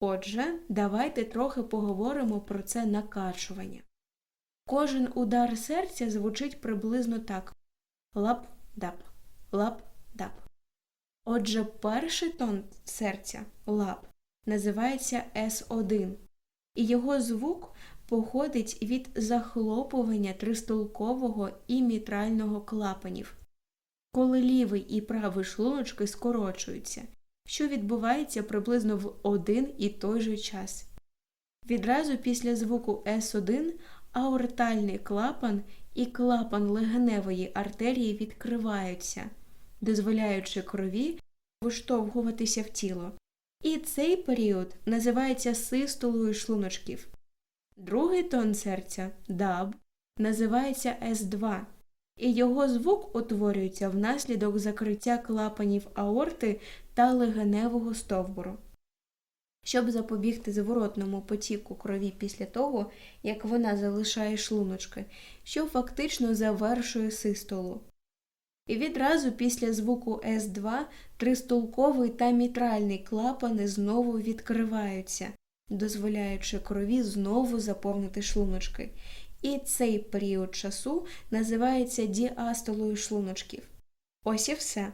Отже, давайте трохи поговоримо про це накачування. Кожен удар серця звучить приблизно так: лап-дап, лап-дап. Отже, перший тон серця лап називається С1, і його звук походить від захлопування тристолкового і мітрального клапанів, коли лівий і правий шлуночки скорочуються, що відбувається приблизно в один і той же час. Відразу після звуку С1 аортальний клапан і клапан легеневої артерії відкриваються, дозволяючи крові виштовхуватися в тіло. І цей період називається систолою шлуночків. Другий тон серця даб називається С2, і його звук утворюється внаслідок закриття клапанів аорти та легеневого стовбуру. Щоб запобігти зворотному потіку крові після того, як вона залишає шлуночки, що фактично завершує систолу. І відразу після звуку С2 тристолковий та мітральний клапани знову відкриваються, дозволяючи крові знову заповнити шлуночки. І цей період часу називається діастолою шлуночків. Ось і все.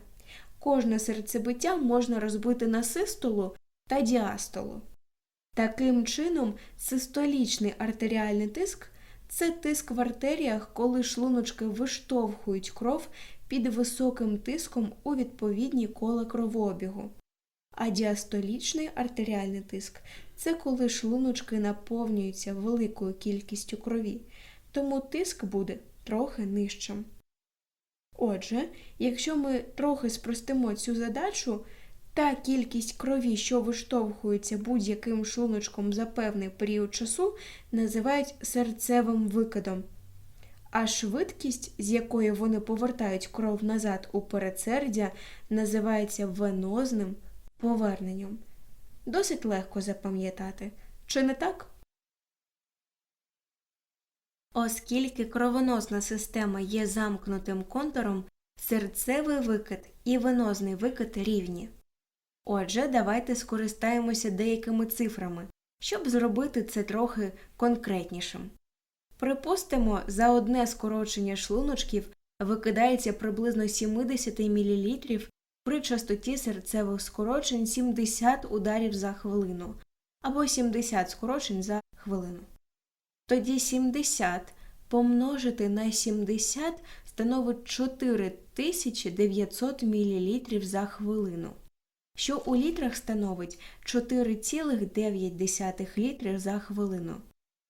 Кожне серцебиття можна розбити на систолу та діастолу. Таким чином, систолічний артеріальний тиск це тиск в артеріях, коли шлуночки виштовхують кров під високим тиском у відповідні кола кровообігу. А діастолічний артеріальний тиск це коли шлуночки наповнюються великою кількістю крові, тому тиск буде трохи нижчим. Отже, якщо ми трохи спростимо цю задачу, та кількість крові, що виштовхується будь-яким шлуночком за певний період часу, називають серцевим викидом, а швидкість, з якою вони повертають кров назад у передсердя, називається венозним поверненням. Досить легко запам'ятати, чи не так? Оскільки кровоносна система є замкнутим контуром, серцевий викид і венозний викид рівні. Отже, давайте скористаємося деякими цифрами, щоб зробити це трохи конкретнішим. Припустимо, за одне скорочення шлуночків викидається приблизно 70 мл при частоті серцевих скорочень 70 ударів за хвилину або 70 скорочень за хвилину. Тоді 70 помножити на 70 становить 4900 мл за хвилину що у літрах становить 4,9 літрів за хвилину.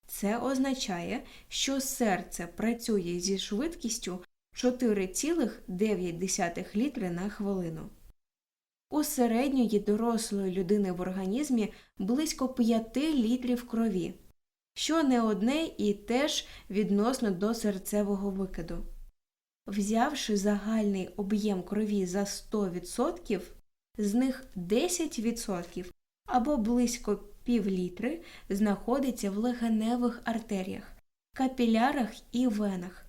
Це означає, що серце працює зі швидкістю 4,9 літри на хвилину. У середньої дорослої людини в організмі близько 5 літрів крові, що не одне і теж відносно до серцевого викиду. Взявши загальний об'єм крові за 100%, з них 10% або близько півлітри знаходиться в легеневих артеріях, капілярах і венах,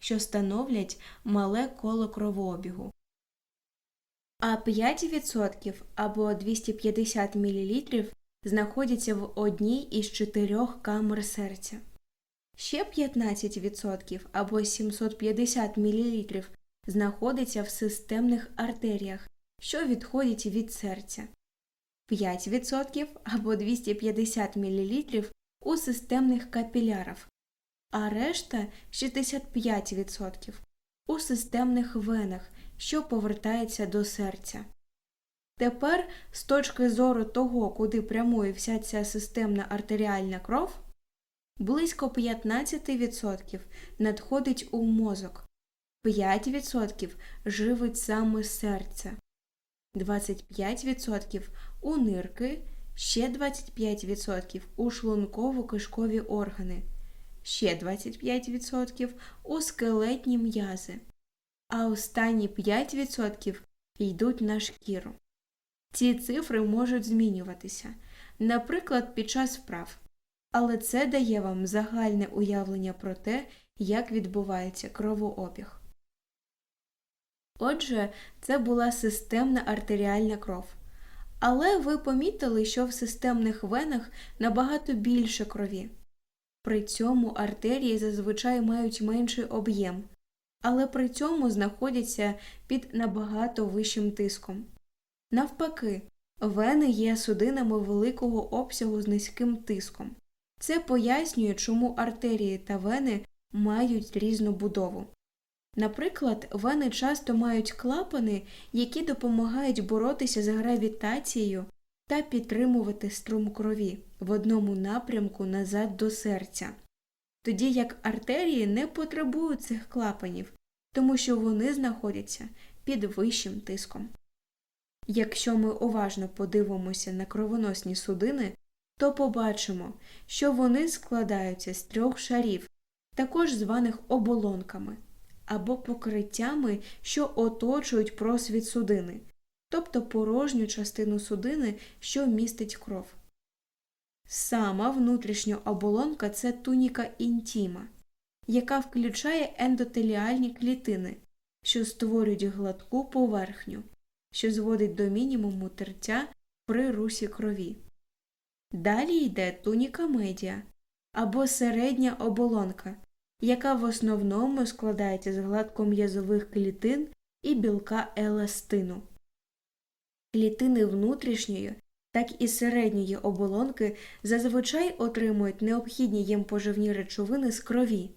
що становлять мале коло кровообігу. А 5% або 250 мл знаходяться в одній із чотирьох камер серця. Ще 15% або 750 мл знаходиться в системних артеріях, що відходять від серця, 5% або 250 мл у системних капілярах, а решта 65% у системних венах, що повертаються до серця. Тепер, з точки зору того, куди прямує вся ця системна артеріальна кров, близько 15% надходить у мозок, 5% живить саме серце. 25% у нирки, ще 25% у шлунково-кишкові органи, ще 25% у скелетні м'язи, а останні 5% йдуть на шкіру. Ці цифри можуть змінюватися, наприклад, під час вправ, але це дає вам загальне уявлення про те, як відбувається кровообіг. Отже, це була системна артеріальна кров. Але ви помітили, що в системних венах набагато більше крові. При цьому артерії зазвичай мають менший об'єм, але при цьому знаходяться під набагато вищим тиском. Навпаки, вени є судинами великого обсягу з низьким тиском. Це пояснює, чому артерії та вени мають різну будову. Наприклад, вени часто мають клапани, які допомагають боротися з гравітацією та підтримувати струм крові в одному напрямку назад до серця, тоді як артерії не потребують цих клапанів, тому що вони знаходяться під вищим тиском. Якщо ми уважно подивимося на кровоносні судини, то побачимо, що вони складаються з трьох шарів, також званих оболонками або покриттями, що оточують просвіт судини, тобто порожню частину судини, що містить кров. Сама внутрішня оболонка це туніка інтіма, яка включає ендотеліальні клітини, що створюють гладку поверхню, що зводить до мінімуму тертя при русі крові. Далі йде туніка медіа або середня оболонка, яка в основному складається з гладком'язових клітин і білка еластину. Клітини внутрішньої, так і середньої оболонки зазвичай отримують необхідні їм поживні речовини з крові.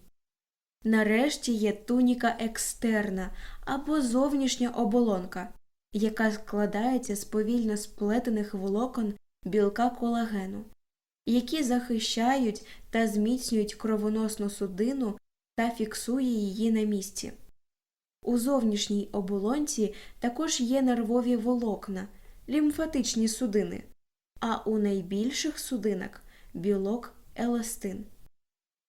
Нарешті є туніка екстерна або зовнішня оболонка, яка складається з повільно сплетених волокон білка колагену, які захищають та зміцнюють кровоносну судину та фіксує її на місці. У зовнішній оболонці також є нервові волокна, лімфатичні судини, а у найбільших судинах білок еластин.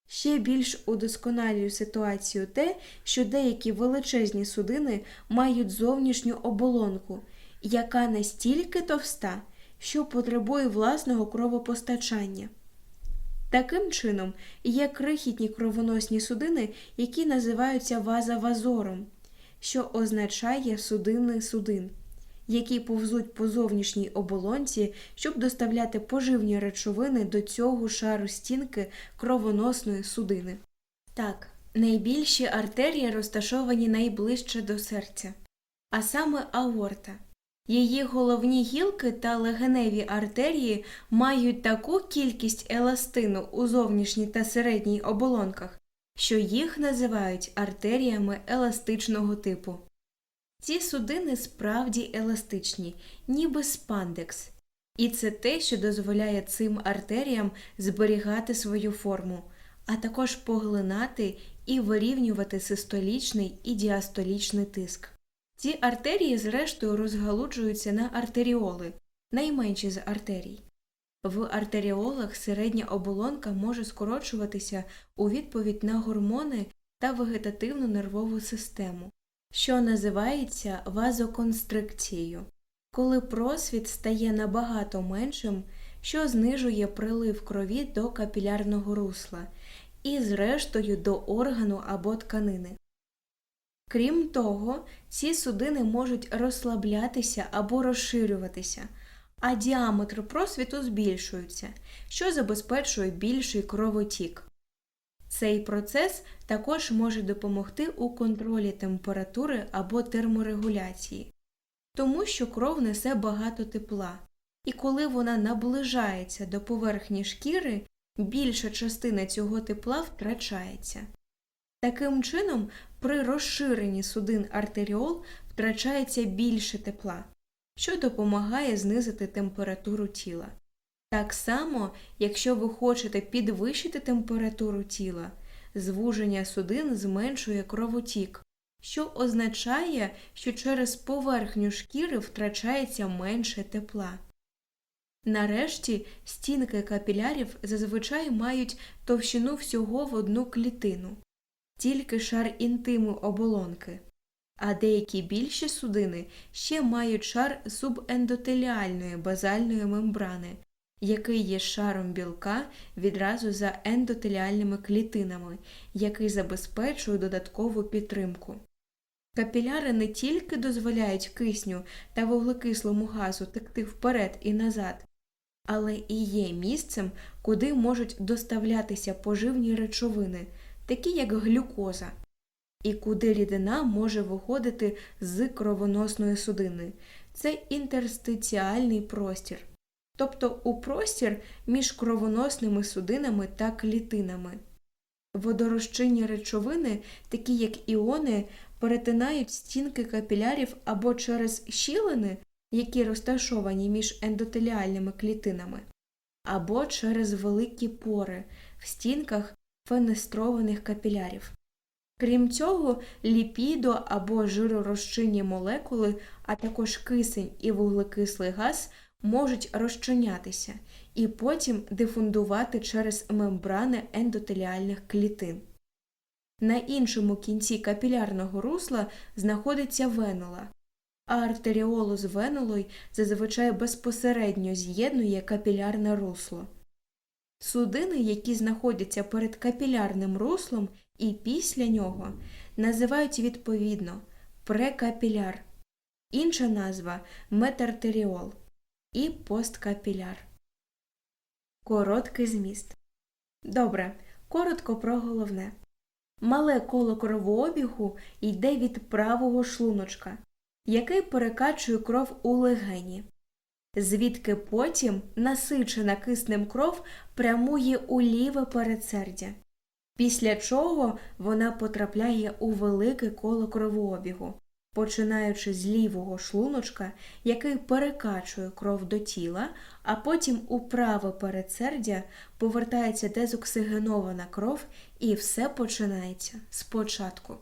Ще більш удосконалює ситуацію те, що деякі величезні судини мають зовнішню оболонку, яка настільки товста, що потребує власного кровопостачання. Таким чином, є крихітні кровоносні судини, які називаються вазавазором, що означає судинний судин, які повзуть по зовнішній оболонці, щоб доставляти поживні речовини до цього шару стінки кровоносної судини. Так, найбільші артерії розташовані найближче до серця, а саме аорта. Її головні гілки та легеневі артерії мають таку кількість еластину у зовнішній та середній оболонках, що їх називають артеріями еластичного типу. Ці судини справді еластичні, ніби спандекс, і це те, що дозволяє цим артеріям зберігати свою форму, а також поглинати і вирівнювати систолічний і діастолічний тиск. Ці артерії, зрештою, розгалуджуються на артеріоли, найменші з артерій. В артеріолах середня оболонка може скорочуватися у відповідь на гормони та вегетативну нервову систему, що називається вазоконстрикцією, коли просвіт стає набагато меншим, що знижує прилив крові до капілярного русла і, зрештою, до органу або тканини. Крім того, ці судини можуть розслаблятися або розширюватися, а діаметр просвіту збільшується, що забезпечує більший кровотік. Цей процес також може допомогти у контролі температури або терморегуляції, тому що кров несе багато тепла, і коли вона наближається до поверхні шкіри, більша частина цього тепла втрачається. Таким чином, при розширенні судин артеріол втрачається більше тепла, що допомагає знизити температуру тіла. Так само, якщо ви хочете підвищити температуру тіла, звуження судин зменшує кровотік, що означає, що через поверхню шкіри втрачається менше тепла. Нарешті стінки капілярів зазвичай мають товщину всього в одну клітину тільки шар інтиму оболонки, а деякі більші судини ще мають шар субендотеліальної базальної мембрани, який є шаром білка відразу за ендотеліальними клітинами, який забезпечує додаткову підтримку. Капіляри не тільки дозволяють кисню та вуглекислому газу текти вперед і назад, але і є місцем, куди можуть доставлятися поживні речовини, такі як глюкоза, і куди рідина може виходити з кровоносної судини. Це інтерстиціальний простір, тобто у простір між кровоносними судинами та клітинами. Водорозчинні речовини, такі як іони, перетинають стінки капілярів або через щілини, які розташовані між ендотеліальними клітинами, або через великі пори в стінках фенестрованих капілярів. Крім цього, ліпідо або жиророзчинні молекули, а також кисень і вуглекислий газ можуть розчинятися і потім дифундувати через мембрани ендотеліальних клітин. На іншому кінці капілярного русла знаходиться венула, а артеріолу з венулою зазвичай безпосередньо з'єднує капілярне русло. Судини, які знаходяться перед капілярним руслом і після нього, називають відповідно прекапіляр, інша назва метартеріол і посткапіляр. Короткий зміст. Добре, коротко про головне. Мале коло кровообігу йде від правого шлуночка, який перекачує кров у легені, звідки потім насичена киснем кров прямує у ліве передсердя, після чого вона потрапляє у велике коло кровообігу, починаючи з лівого шлуночка, який перекачує кров до тіла, а потім у праве передсердя повертається дезоксигенована кров і все починається спочатку.